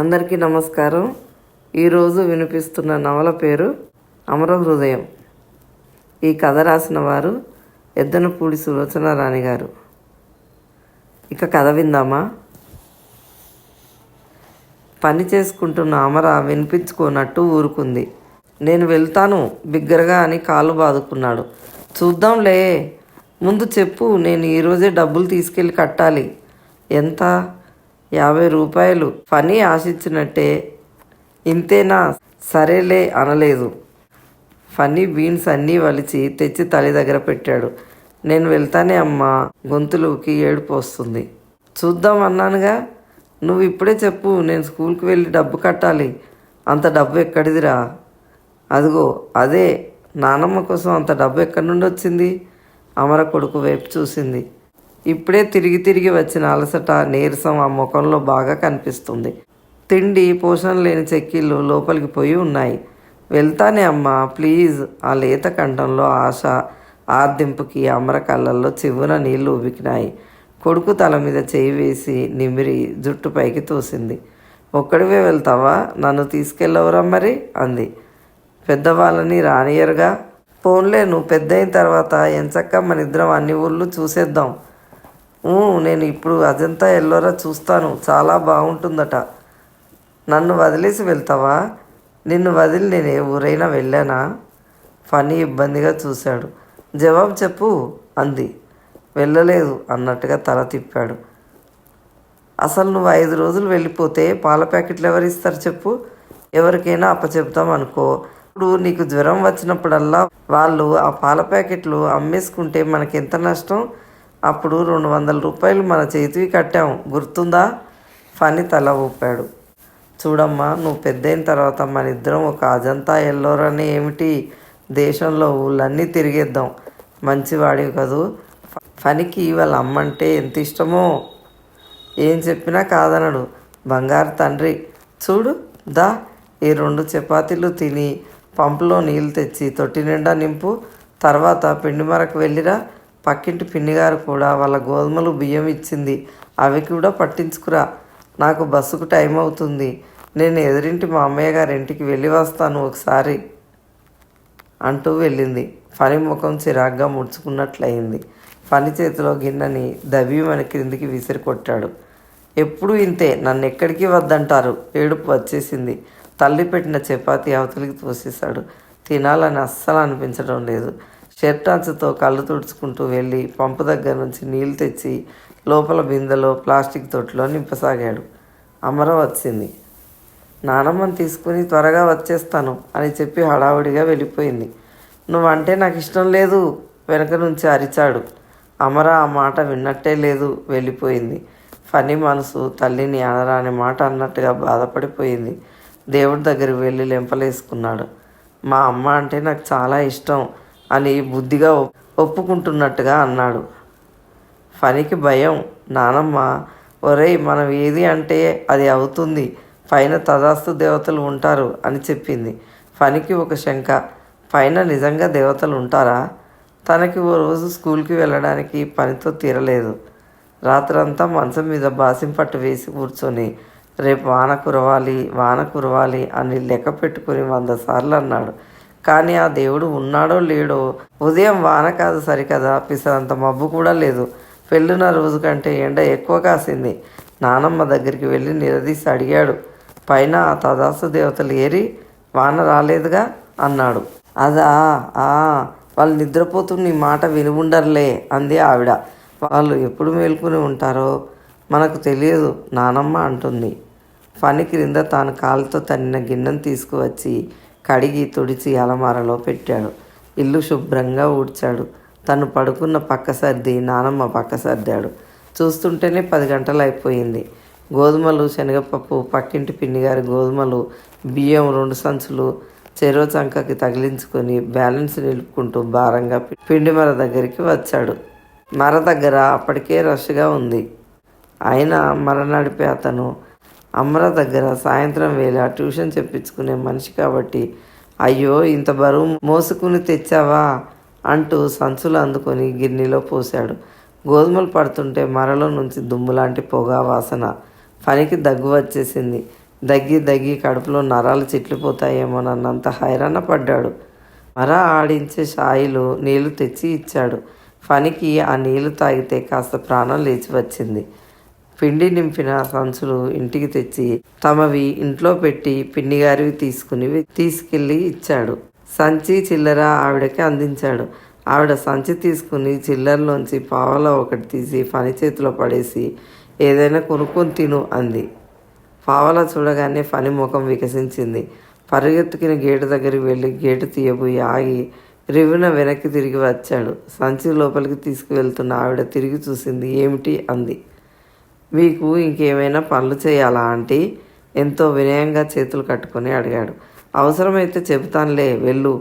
అందరికీ నమస్కారం. ఈరోజు వినిపిస్తున్న నవల పేరు అమర హృదయం. ఈ కథ రాసిన వారు ఎద్దనపూడి సులోచన రాణి గారు. ఇక కథ విందామా? పని చేసుకుంటున్న అమర వినిపించుకోనట్టు ఊరుకుంది. నేను వెళ్తాను బిగ్గరగా అని కాలు బాదుకున్నాడు. చూద్దాంలే ముందు చెప్పు నేను ఈరోజే డబ్బులు తీసుకెళ్ళి కట్టాలి. ఎంత? యాభై రూపాయలు పని ఆశించినట్టే. ఇంతేనా? సరేలే అనలేదు. ఫన్నీ బీన్స్ అన్నీ వలిచి తెచ్చి తల్లి దగ్గర పెట్టాడు. నేను వెళ్తానే అమ్మా గొంతులోకి ఏడుపు వస్తుంది. చూద్దాం అన్నానుగా. నువ్వు ఇప్పుడే చెప్పు నేను స్కూల్కి వెళ్ళి డబ్బు కట్టాలి. అంత డబ్బు ఎక్కడిదిరా? అదిగో అదే నానమ్మ కోసం అంత డబ్బు ఎక్కడి నుండి వచ్చింది అమర కొడుకు వైపు చూసింది. ఇప్పుడే తిరిగి తిరిగి వచ్చిన అలసట నీరసం ఆ ముఖంలో బాగా కనిపిస్తుంది. తిండి పోషణ లేని చెక్కిళ్ళు లోపలికి పోయి ఉన్నాయి. వెళ్తానే అమ్మా ప్లీజ్. ఆ లేత కంఠంలో ఆశ ఆర్దింపుకి అమర కళ్ళల్లో చివ్వున నీళ్ళు ఉబికినాయి. కొడుకు తల మీద చేయి వేసి నిమిరి జుట్టు పైకి తోసింది. ఒక్కడివే వెళ్తావా? నన్ను తీసుకెళ్ళవరా మరి? అంది. పెద్దవాళ్ళని రానియరుగా పోన్లే నువ్వు పెద్ద అయిన తర్వాత ఎంచక్క మన ఇద్దరం అన్ని ఊళ్ళు చూసేద్దాం. నేను ఇప్పుడు అజంతా ఎల్లోరా చూస్తాను. చాలా బాగుంటుందట. నన్ను వదిలేసి వెళ్తావా? నిన్ను వదిలి నేను ఏ ఊరైనా వెళ్ళానా? ఫనీ ఇబ్బందిగా చూశాడు. జవాబు చెప్పు అంది. వెళ్ళలేదు అన్నట్టుగా తల తిప్పాడు. అసలు నువ్వు ఐదు రోజులు వెళ్ళిపోతే పాల ప్యాకెట్లు ఎవరు ఇస్తారు చెప్పు? ఎవరికైనా అప్పచెప్తాం అనుకో. ఇప్పుడు నీకు జ్వరం వచ్చినప్పుడల్లా వాళ్ళు ఆ పాల ప్యాకెట్లు అమ్మేసుకుంటే మనకి ఎంత నష్టం? అప్పుడు రెండు వందల రూపాయలు మన చేతికి కట్టాం. గుర్తుందా? ఫని తల ఊపాడు. చూడమ్మా నువ్వు పెద్దయిన తర్వాత మన ఇద్దరం ఒక అజంతా ఎల్లోరని ఏమిటి? దేశంలో ఊళ్ళన్నీ తిరిగేద్దాం. మంచివాడివి కదూ. ఫనికి వాళ్ళ అమ్మంటే ఎంత ఇష్టమో? ఏం చెప్పినా కాదనడు. బంగారు తండ్రి. చూడు దా ఈ రెండు చపాతీలు తిని పంపులో నీళ్ళు తెచ్చి తొట్టి నిండా నింపు తర్వాత పిండి మరకు వెళ్ళిరా. పక్కింటి పిన్నిగారు కూడా వాళ్ళ గోధుమలు బియ్యం ఇచ్చింది. అవి కూడా పట్టించుకురా. నాకు బస్సుకు టైం అవుతుంది. నేను ఎదురింటి మా అమ్మయ్య గారింటికి వెళ్ళి వస్తాను ఒకసారి అంటూ వెళ్ళింది. ఫణి ముఖం చిరాగ్గా ముడుచుకున్నట్లయింది. ఫణి చేతిలో గిన్నెని దబీమని క్రిందికి విసిరి కొట్టాడు. ఎప్పుడు ఇంతే నన్ను ఎక్కడికి వద్దంటారు? ఏడుపు వచ్చేసింది. తల్లి పెట్టిన చపాతీ అవతలికి తోసేశాడు. తినాలని అస్సలు అనిపించడం లేదు. షర్ట్ అంచుతో కళ్ళు తుడుచుకుంటూ వెళ్ళి పంపు దగ్గర నుంచి నీళ్ళు తెచ్చి లోపల బిందెలో ప్లాస్టిక్ తొట్టులో నింపసాగాడు. అమర వచ్చింది. నానమ్మని తీసుకుని త్వరగా వచ్చేస్తాను అని చెప్పి హడావుడిగా వెళ్ళిపోయింది. నువ్వంటే నాకు ఇష్టం లేదు వెనక నుంచి అరిచాడు. అమర ఆ మాట విన్నట్టే లేదు వెళ్ళిపోయింది. ఫనీ మనసు తల్లిని అనరాని మాట అన్నట్టుగా బాధపడిపోయింది. దేవుడి దగ్గరికి వెళ్ళి లెంపలేసుకున్నాడు. మా అమ్మ అంటే నాకు చాలా ఇష్టం. అని బుద్ధిగా ఒప్పుకుంటున్నట్టుగా అన్నాడు. ఫనికి భయం నానమ్మ ఒరేయ్ మనం ఏది అంటే అది అవుతుంది. పైన తదాస్తు దేవతలు ఉంటారు అని చెప్పింది. ఫనికి ఒక శంక పైన నిజంగా దేవతలు ఉంటారా? తనకి ఓ రోజు స్కూల్కి వెళ్ళడానికి పనితో తీరలేదు. రాత్రంతా మంచం మీద బాసింపట్టు వేసి కూర్చొని రేపు వాన కురవాలి వాన కురవాలి అని లెక్క పెట్టుకుని వంద సార్లు అన్నాడు. కానీ ఆ దేవుడు ఉన్నాడో లేడో ఉదయం వాన కాదు సరికదా పిసరంత మబ్బు కూడా లేదు. పెళ్ళిన రోజు కంటే ఎండ ఎక్కువ కాసింది. నానమ్మ దగ్గరికి వెళ్ళి నిలదీసి అడిగాడు పైన ఆ తదాసు దేవతలు ఏరి వాన రాలేదుగా? అన్నాడు. అదా ఆ వాళ్ళు నిద్రపోతూ నీ మాట విని ఉండరులే అంది ఆవిడ. వాళ్ళు ఎప్పుడు మేల్కొని ఉంటారో మనకు తెలియదు నానమ్మ అంటుంది. ఫని క్రింద తాను కాలుతో తన్నిన గిన్నెను తీసుకువచ్చి కడిగి తుడిచి అలమారలో పెట్టాడు. ఇల్లు శుభ్రంగా ఊడ్చాడు. తను పడుకున్న పక్క సర్ది నానమ్మ పక్క సర్దాడు. చూస్తుంటేనే పది గంటలు అయిపోయింది. గోధుమలు శనగపప్పు పక్కింటి పిన్నిగారి గోధుమలు బియ్యం రెండు సంచులు చెరో చంకకి తగిలించుకొని బ్యాలెన్స్ నిలుపుకుంటూ భారంగా పిండి మర దగ్గరికి వచ్చాడు. మర దగ్గర అప్పటికే రష్గా ఉంది. అయినా మర నడిపే అతను అమర దగ్గర సాయంత్రం వేళ ట్యూషన్ చెప్పించుకునే మనిషి కాబట్టి అయ్యో ఇంత బరువు మోసుకుని తెచ్చావా? అంటూ సంచులు అందుకొని గిన్నెలో పోశాడు. గోధుమలు పడుతుంటే మరలో నుంచి దుమ్ములాంటి పొగ వాసన పనికి దగ్గు వచ్చేసింది. దగ్గి దగ్గి కడుపులో నరాలు చిట్లిపోతాయేమోనన్నంత హైరాణ పడ్డాడు. మర ఆడించే షాయిలు నీళ్ళు తెచ్చి ఇచ్చాడు. ఫనికి ఆ నీళ్ళు తాగితే కాస్త ప్రాణం లేచి వచ్చింది. పిండి నింపిన సంచులు ఇంటికి తెచ్చి తమవి ఇంట్లో పెట్టి పిన్నిగారివి తీసుకుని తీసుకెళ్ళి ఇచ్చాడు. సంచి చిల్లర ఆవిడకి అందించాడు. ఆవిడ సంచి తీసుకుని చిల్లరలోంచి పావలా ఒకటి తీసి పని చేతిలో పడేసి ఏదైనా కొనుక్కొని తిను అంది. పావలా చూడగానే పని ముఖం వికసించింది. పరిగెత్తుకిన గేటు దగ్గరికి వెళ్ళి గేటు తీయబోయి ఆగి రివ్వున వెనక్కి తిరిగి వచ్చాడు. సంచి లోపలికి తీసుకువెళ్తున్న ఆవిడ తిరిగి చూసింది ఏమిటి? అంది. మీకు ఇంకేమైనా పనులు చేయాలా ఆంటీ? ఎంతో వినయంగా చేతులు కట్టుకొని అడిగాడు. అవసరమైతే చెబుతానులే వెళ్ళు.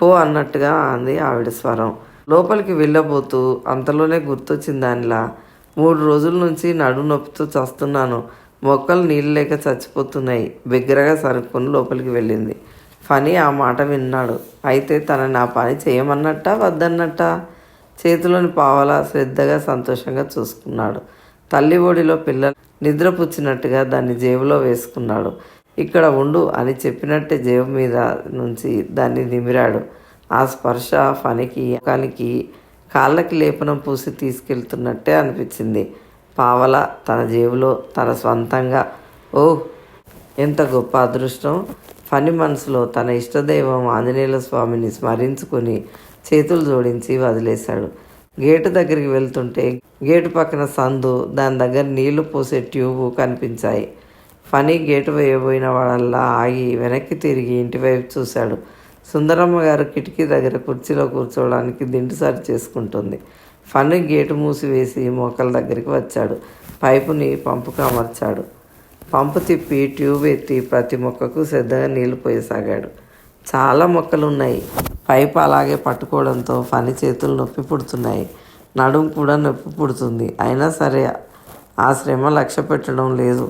పో అన్నట్టుగా అంది ఆవిడ స్వరం. లోపలికి వెళ్ళబోతూ అంతలోనే గుర్తొచ్చింది దానిలా. మూడు రోజుల నుంచి నడు నొప్పితో చస్తున్నాను. మొక్కలు నీళ్ళు లేక చచ్చిపోతున్నాయి. బిగ్గరగా సరుక్కొని లోపలికి వెళ్ళింది. ఫనీ ఆ మాట విన్నాడు. అయితే తనని ఆ పని చేయమన్నట్టా వద్దన్నట్టా? చేతిలోని పావలా శ్రద్ధగా సంతోషంగా చూసుకున్నాడు. తల్లి ఒడిలో పిల్లలు నిద్రపుచ్చినట్టుగా దాన్ని జేబులో వేసుకున్నాడు. ఇక్కడ ఉండు అని చెప్పినట్టే జేబు మీద నుంచి దాన్ని నిమిరాడు. ఆ స్పర్శ ఫనికి ముఖానికి కాళ్ళకి లేపనం పూసి తీసుకెళ్తున్నట్టే అనిపించింది. పావల తన జేబులో తన స్వంతంగా ఓ ఎంత గొప్ప అదృష్టం. ఫని మనసులో తన ఇష్టదైవం ఆంజనేయుల స్వామిని స్మరించుకుని చేతులు జోడించి వదిలేశాడు. గేటు దగ్గరికి వెళ్తుంటే గేటు పక్కన సందు దాని దగ్గర నీళ్ళు పోసే ట్యూబు కనిపించాయి. ఫనీ గేటు వేయబోయిన వాడల్లా ఆగి వెనక్కి తిరిగి ఇంటివైపు చూశాడు. సుందరమ్మ గారు కిటికీ దగ్గర కుర్చీలో కూర్చోవడానికి దిండు సరి చేసుకుంటుంది. ఫనీ గేటు మూసివేసి మోకల దగ్గరికి వచ్చాడు. పైపుని పంపుకు అమర్చాడు. పంపు తిప్పి ట్యూబ్ ఎత్తి ప్రతి మొక్కకు శ్రద్ధగా నీళ్ళు పోయసాగాడు. చాలా మొక్కలు ఉన్నాయి పైపు అలాగే పట్టుకోవడంతో పని చేతులు నొప్పి పుడుతున్నాయి. నడుం కూడా నొప్పి పుడుతుంది. అయినా సరే ఆ శ్రమ లక్ష్య పెట్టడం లేదు.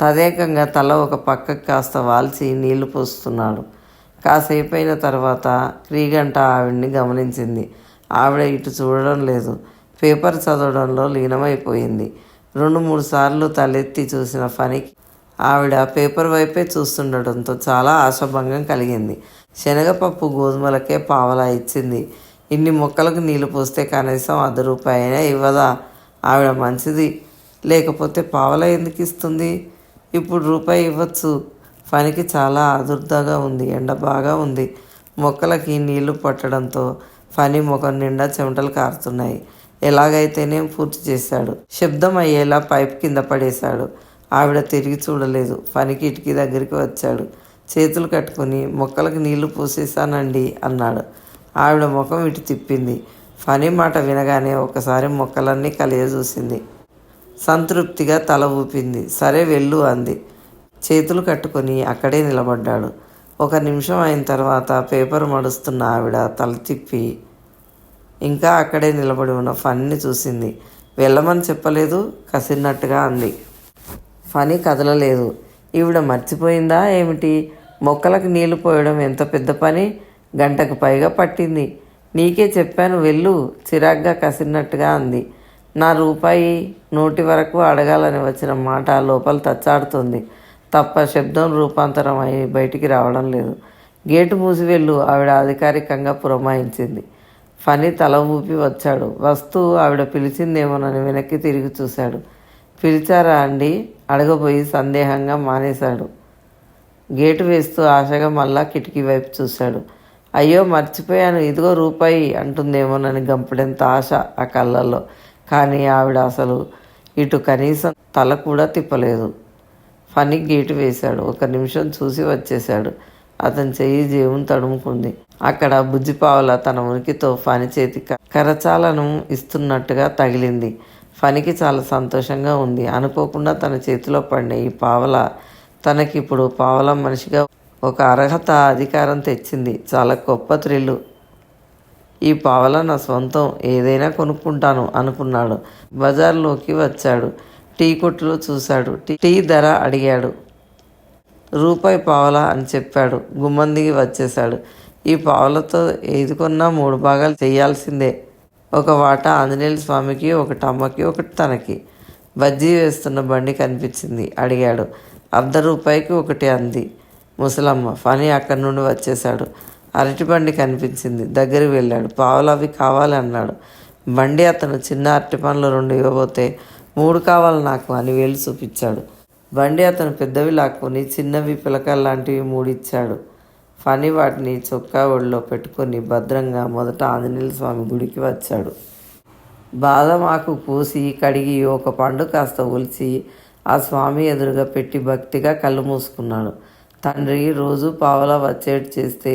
తదేకంగా తల ఒక పక్కకు కాస్త వాల్చి నీళ్ళు పోస్తున్నాడు. కాసేపు అయిన తర్వాత క్రీగంట ఆవిడ్ని గమనించింది. ఆవిడ ఇటు చూడడం లేదు. పేపర్ చదవడంలో లీనమైపోయింది. రెండు మూడు సార్లు తలెత్తి చూసిన ఫనికి ఆవిడ పేపర్ వైపే చూస్తుండటంతో చాలా ఆశాభంగం కలిగింది. శనగపప్పు గోధుమలకే పావలా ఇచ్చింది. ఇన్ని మొక్కలకు నీళ్ళు పోస్తే కనీసం అర్ధ రూపాయి అయినా ఇవ్వదా? ఆవిడ మంచిది. లేకపోతే పావలా ఎందుకు ఇస్తుంది? ఇప్పుడు రూపాయి ఇవ్వచ్చు. పనికి చాలా ఆదుర్దాగా ఉంది ఎండ బాగా ఉంది. మొక్కలకి నీళ్ళు పట్టడంతో పని ముఖం నిండా చెమటలు కారుతున్నాయి. ఎలాగైతేనే పూర్తి చేశాడు. శబ్దం అయ్యేలా పైప్ కింద పడేశాడు. ఆవిడ తిరిగి చూడలేదు. పని కిటికీ దగ్గరికి వచ్చాడు. చేతులు కట్టుకుని మొక్కలకు నీళ్ళు పోసేసానండి అన్నాడు. ఆవిడ ముఖం ఇటు తిప్పింది. ఫనీ మాట వినగానే ఒకసారి మొక్కలన్నీ కలియజూసింది. సంతృప్తిగా తల ఊపింది. సరే వెళ్ళు అంది. చేతులు కట్టుకొని అక్కడే నిలబడ్డాడు. ఒక నిమిషం అయిన తర్వాత పేపర్ మడుస్తున్న ఆవిడ తల తిప్పి ఇంకా అక్కడే నిలబడి ఉన్న ఫన్ని చూసింది. వెళ్ళమని చెప్పలేదు కసిరినట్టుగా అంది. ఫని కదలలేదు. ఈవిడ మర్చిపోయిందా ఏమిటి? మొక్కలకు నీళ్ళు పోయడం ఎంత పెద్ద పని? గంటకు పైగా పట్టింది. నీకే చెప్పాను వెళ్ళు చిరాగ్గా కసిరినట్టుగా అంది. నా రూపాయి నోటి వరకు అడగాలని వచ్చిన మాట లోపల తచ్చాడుతుంది. తప్ప శబ్దం రూపాంతరం అయి బయటికి రావడం లేదు. గేటు మూసి వెళ్ళు ఆవిడ అధికారికంగా పురమాయించింది. ఫనీ తల ఊపి వచ్చాడు. వస్తూ ఆవిడ పిలిచిందేమోనని వెనక్కి తిరిగి చూశాడు. పిలిచారా అండి? అడగబోయి సందేహంగా మానేశాడు. గేటు వేస్తూ ఆశగా మళ్ళా కిటికీ వైపు చూశాడు. అయ్యో మర్చిపోయాను. ఇదిగో రూపాయి అంటుందేమోనని గంపడెంత ఆశ ఆ కళ్ళల్లో. కానీ ఆవిడ అసలు ఇటు కనీసం తల కూడా తిప్పలేదు. ఫనీ గేటు వేశాడు. ఒక నిమిషం చూసి వచ్చేశాడు. అతని చెయ్యి జీవం తడుముకుంది. అక్కడ బుజ్జిపావల తన ఉనికితో ఫని చేతి క- కరచాలను ఇస్తున్నట్టుగా తగిలింది. ఫనికి చాలా సంతోషంగా ఉంది. అనుకోకుండా తన చేతిలో పడిన ఈ పావల తనకిప్పుడు పావలం మనిషిగా ఒక అర్హత అధికారం తెచ్చింది. చాలా గొప్ప థ్రిల్లు ఈ పావల నా సొంతం ఏదైనా కొనుక్కుంటాను అనుకున్నాడు. బజార్లోకి వచ్చాడు. టీ కొట్లు చూశాడు. టీ- టీ ధర అడిగాడు. రూపాయి పావలా అని చెప్పాడు. గుమ్మం దిగి వచ్చేశాడు. ఈ పావలతో ఏది కొన్నా మూడు భాగాలు చేయాల్సిందే. ఒక వాటా ఆంజనేయుల స్వామికి ఒకటి అమ్మకి ఒకటి తనకి. బజ్జీ వేస్తున్న బండి కనిపించింది. అడిగాడు. అర్ధ రూపాయికి ఒకటి అంది. ముసలమ్మ ఫనీ అక్కడి నుండి వచ్చేశాడు. అరటిబండి కనిపించింది. దగ్గరికి వెళ్ళాడు. పావులు అవి కావాలి అన్నాడు. బండి అతను చిన్న అరటి పండ్లు రెండు ఇవ్వబోతే మూడు కావాలి నాకు అని వేలు చూపించాడు. బండి అతను పెద్దవి లాక్కొని చిన్నవి పిలకలు లాంటివి మూడు ఇచ్చాడు. ఫనీ వాటిని చొక్కా ఒడిలో పెట్టుకొని భద్రంగా మొదట ఆంజనేయ స్వామి గుడికి వచ్చాడు. బాదం ఆకు పూసి కడిగి ఒక పండు కాస్త ఒలిచి ఆ స్వామి ఎదురుగా పెట్టి భక్తిగా కళ్ళు మూసుకున్నాడు. తండ్రి రోజు పావలా వచ్చేటి చేస్తే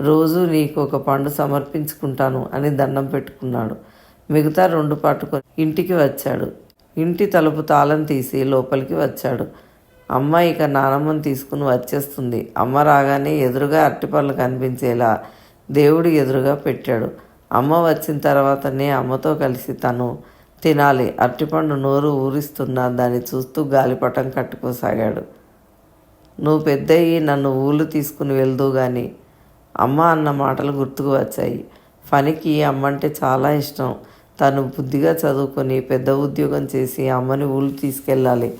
రోజు నీకు ఒక పండు సమర్పించుకుంటాను అని దండం పెట్టుకున్నాడు. మిగతా రెండు పట్టుకొని ఇంటికి వచ్చాడు. ఇంటి తలుపు తాళం తీసి లోపలికి వచ్చాడు. అమ్మ ఇక నానమ్మని తీసుకుని వచ్చేస్తుంది. అమ్మ రాగానే ఎదురుగా అరటిపళ్ళు కనిపించేలా దేవుడి ఎదురుగా పెట్టాడు. అమ్మ వచ్చిన తర్వాతనే అమ్మతో కలిసి తను తినాలి. అరటిపండు నోరు ఊరిస్తున్నా దాన్ని చూస్తూ గాలిపటం కట్టుకోసాగాడు. నువ్వు పెద్దయ్యి నన్ను ఊళ్ళు తీసుకుని వెళ్దు కానీ అమ్మ అన్న మాటలు గుర్తుకు వచ్చాయి. ఫనికి అమ్మంటే చాలా ఇష్టం. తను బుద్ధిగా చదువుకొని పెద్ద ఉద్యోగం చేసి అమ్మని ఊళ్ళు తీసుకెళ్ళాలి.